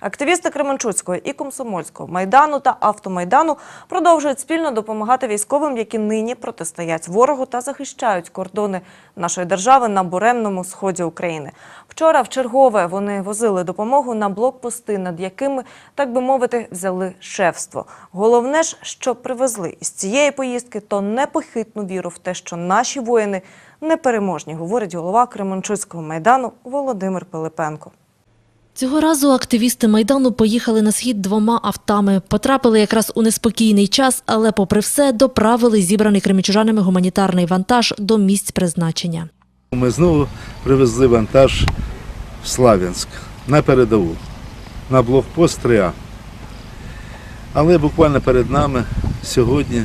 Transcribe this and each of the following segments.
Активісти Кременчуцького і Комсомольського майдану та автомайдану продовжують спільно допомагати військовим, які нині протистоять ворогу та захищають кордони нашої держави на буремному сході України. Вчора в чергове вони возили допомогу на блокпости, над якими, так би мовити, взяли шефство. Головне ж, що привезли із цієї поїздки, то непохитну віру в те, що наші воїни непереможні, говорить голова Кременчуцького майдану Володимир Пилипенко. Цього разу активісти Майдану поїхали на схід двома автами. Потрапили якраз у неспокійний час, але попри все доправили зібраний кремічужанами гуманітарний вантаж до місць призначення. Ми знову привезли вантаж в Слав'янськ на передову, на блокпост 3А. Але буквально перед нами сьогодні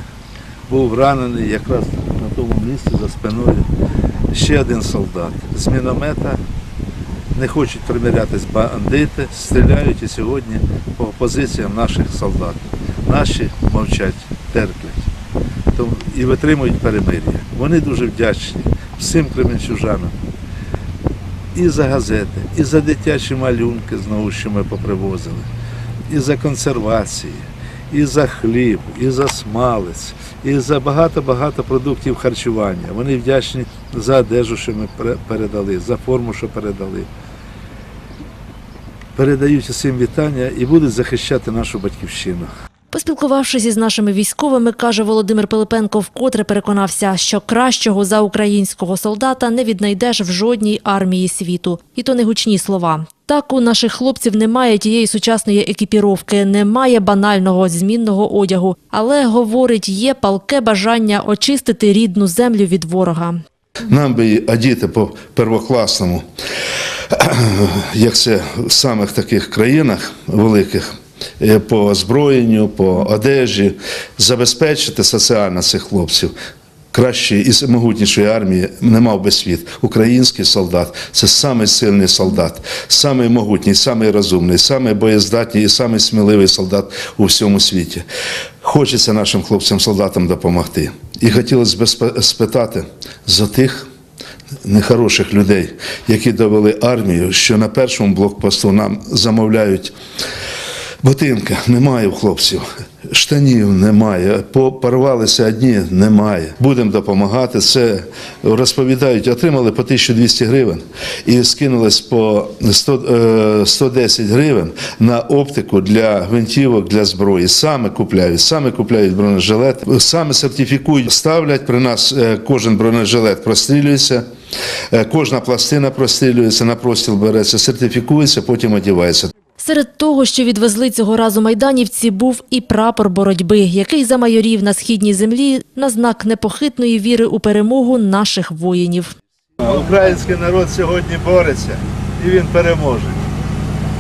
був ранений якраз на тому місці за спиною ще один солдат з міномета. Не хочуть примирятись бандити, стріляють і сьогодні по позиціям наших солдат. Наші мовчать, терплять і витримують перемир'я. Вони дуже вдячні всім кременчужанам і за газети, і за дитячі малюнки, знову що ми попривозили, і за консервації, і за хліб, і за смалець, і за багато-багато продуктів харчування. Вони вдячні за одежу, що ми передали, за форму, що передали. Передають усім вітання і будуть захищати нашу батьківщину. Поспілкувавшись із нашими військовими, каже Володимир Пилипенко, вкотре переконався, що кращого за українського солдата не віднайдеш в жодній армії світу. І то не гучні слова. Так у наших хлопців немає тієї сучасної екіпіровки, немає банального змінного одягу, але говорить, є палке бажання очистити рідну землю від ворога. Нам би одіти по первокласному, як це в самих таких країнах великих, по озброєнню, по одежі, забезпечити соціально цих хлопців. Кращої і могутнішої армії не мав би світ. Український солдат це самий сильний солдат, самий могутній, самий розумний, самий боєздатний і самий сміливий солдат у всьому світі. Хочеться нашим хлопцям-солдатам допомогти. І хотілося б спитати за тих нехороших людей, які довели армію, що на першому блокпосту нам замовляють ботинка, немає у хлопців. Штанів немає, порвалися одні, немає. Будемо допомагати. Це розповідають, отримали по 1200 гривень і скинулись по 100, е, 110 гривень на оптику для гвинтівок, для зброї. Саме купляють, саме купляють бронежилет, саме сертифікують, ставлять при нас е, кожен бронежилет прострілюється. е, Кожна пластина прострілюється, на простіл береться, сертифікується, потім одівається. Серед того, що відвезли цього разу майданівці, був і прапор боротьби, який замайорів на східній землі на знак непохитної віри у перемогу наших воїнів. Український народ сьогодні бореться і він переможе.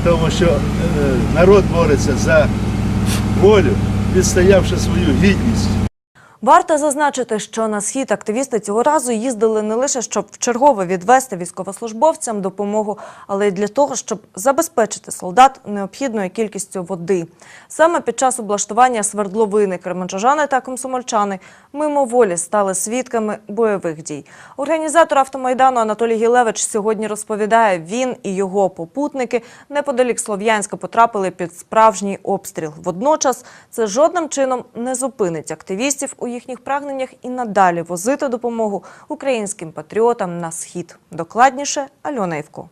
Тому що е, народ бореться за волю, відстоявши свою гідність. Варто зазначити, що на схід активісти цього разу їздили не лише щоб вчергове відвести військовослужбовцям допомогу, але й для того, щоб забезпечити солдат необхідною кількістю води. Саме під час облаштування свердловини кременчужани та комсомольчани мимоволі стали свідками бойових дій. Організатор автомайдану Анатолій Гілевич сьогодні розповідає, він і його попутники неподалік Слов'янська потрапили під справжній обстріл. Водночас це жодним чином не зупинить активістів у їхніх прагненнях і надалі возити допомогу українським патріотам на схід. Докладніше Альона Івко.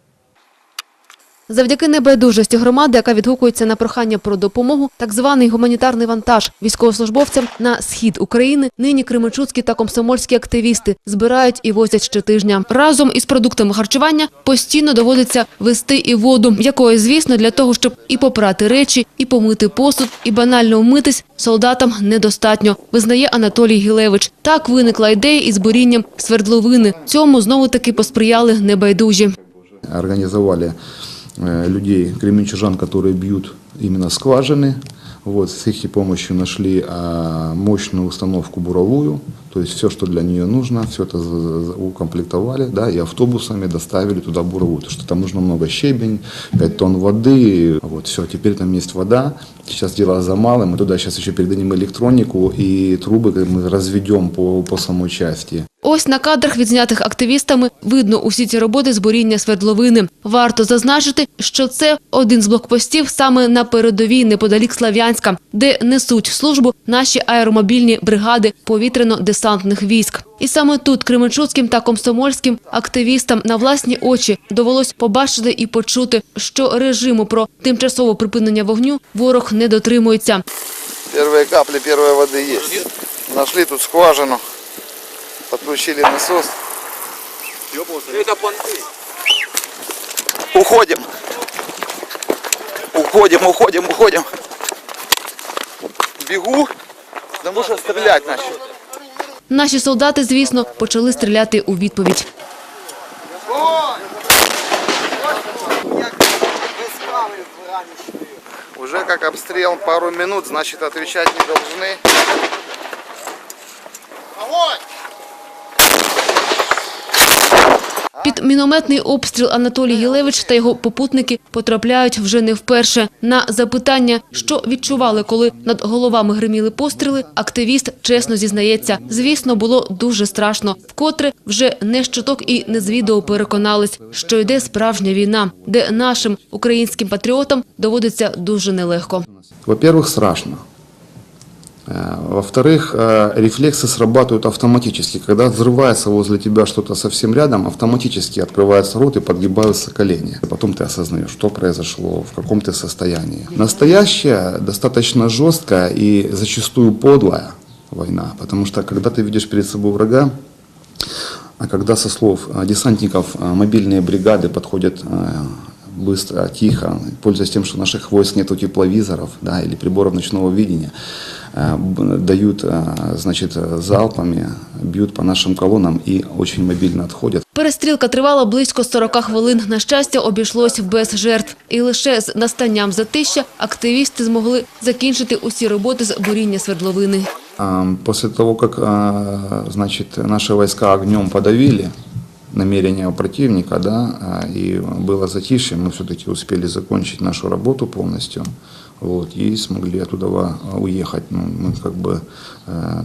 Завдяки небайдужості громади, яка відгукується на прохання про допомогу, так званий гуманітарний вантаж військовослужбовцям на схід України, нині кременчуцькі та комсомольські активісти збирають і возять щотижня. Разом із продуктами харчування постійно доводиться вести і воду, якої, звісно, для того, щоб і попрати речі, і помити посуд, і банально вмитись, солдатам недостатньо, визнає Анатолій Гілевич. Так виникла ідея із бурінням свердловини. Цьому знову таки посприяли небайдужі. организовали э, людей, кременчужан, которые бьют именно скважины. Вот, с их помощью нашли а, мощную установку буровую, то есть все, что для нее нужно, все это укомплектовали, да, и автобусами доставили туда буровую, потому что там нужно много щебень, 5 тонн воды, вот, все, теперь там есть вода, сейчас дело за малым, мы туда сейчас еще передадим электронику и трубы мы разведем по, по самой части. Ось на кадрах, відзнятих активістами, видно усі ці роботи з буріння свердловини. Варто зазначити, що це один з блокпостів саме на передовій неподалік Слав'янська, де несуть службу наші аеромобільні бригади повітряно-десантних військ. І саме тут кременчуцьким та комсомольським активістам на власні очі довелось побачити і почути, що режиму про тимчасове припинення вогню ворог не дотримується. Первые капли первой воды есть. Нашли тут скважину. Подключили насос. Уходим. Уходим, уходим, уходим. Бегу, потому что стрелять начал. Наші солдати, звісно, почали стріляти у відповідь. Уже как обстрел пару минут, значит отвечать не должны. Під мінометний обстріл Анатолій Гілевич та його попутники потрапляють вже не вперше. На запитання, що відчували, коли над головами гриміли постріли, активіст чесно зізнається. Звісно, було дуже страшно. Вкотре вже не з чуток і не з відео переконались, що йде справжня війна, де нашим українським патріотам доводиться дуже нелегко. Во-первых, страшно. Э, Во-вторых, э, рефлексы срабатывают автоматически. Когда взрывается возле тебя что-то совсем рядом, автоматически открывается рот и подгибаются колени. Потом ты осознаешь, что произошло, в каком ты состоянии. Настоящая, достаточно жесткая и зачастую подлая война. Потому что когда ты видишь перед собой врага, а когда со слов а, десантников мобильные бригады подходят быстро, тихо, пользуясь тем, что наших войск нету тепловизоров да, или приборов ночного видения, б- дают а, значит, залпами, бьют по нашим колоннам и очень мобильно отходят. Перестрілка тривала близько 40 хвилин. На щастя, обійшлось без жертв. І лише з настанням затища активісти змогли закінчити усі роботи з буріння свердловини. А, После того, как а, значит, наши войска огнем подавили намерения противника, да, а, и было затишье, мы все-таки успели закончить нашу работу полностью вот, и смогли оттуда а, уехать. Ну, мы как бы э,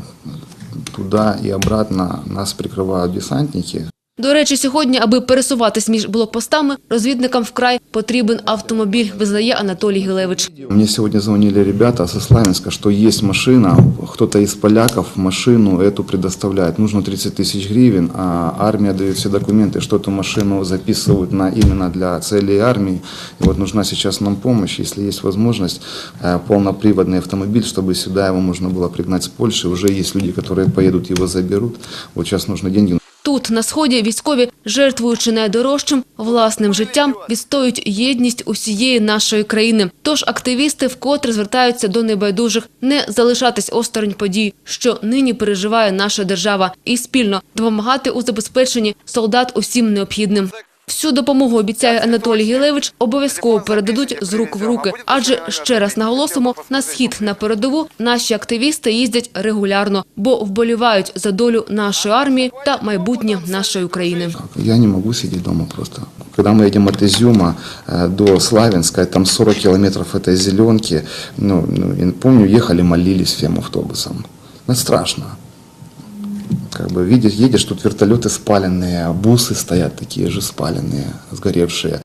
туда и обратно нас прикрывают десантники. До речі, сьогодні, аби пересуватись між блокпостами, розвідникам вкрай потрібен автомобіль, визнає Анатолій Гілевич. Мне сегодня звонили ребята со Славянска, что есть машина, кто-то из поляков машину эту предоставляет. Нужно 30 тысяч гривен, а армия дает все документы, что эту машину записывают на, именно для целей армии. И вот нужна сейчас нам помощь, если есть возможность, э, полноприводный автомобиль, чтобы сюда его можно было пригнать с Польши. Уже есть люди, которые поедут, его заберут. Вот сейчас нужно деньги. Тут, на сході, військові, жертвуючи найдорожчим власним життям, відстоюють єдність усієї нашої країни. Тож активісти вкотре звертаються до небайдужих не залишатись осторонь подій, що нині переживає наша держава, і спільно допомагати у забезпеченні солдат усім необхідним. Всю допомогу обіцяє Анатолій Гілевич, обов'язково передадуть з рук в руки. Адже ще раз наголосимо, на схід на передову наші активісти їздять регулярно, бо вболівають за долю нашої армії та майбутнє нашої України. Я не могу сидеть дома просто. Когда мы едем от Изюма э, до Славянска, там 40 километров этой зеленки, ну, ну, я помню, ехали, молились всем автобусом. Ну, страшно. Как бы видишь, едешь, тут вертолеты спаленные, бусы стоят такие же спаленные, сгоревшие.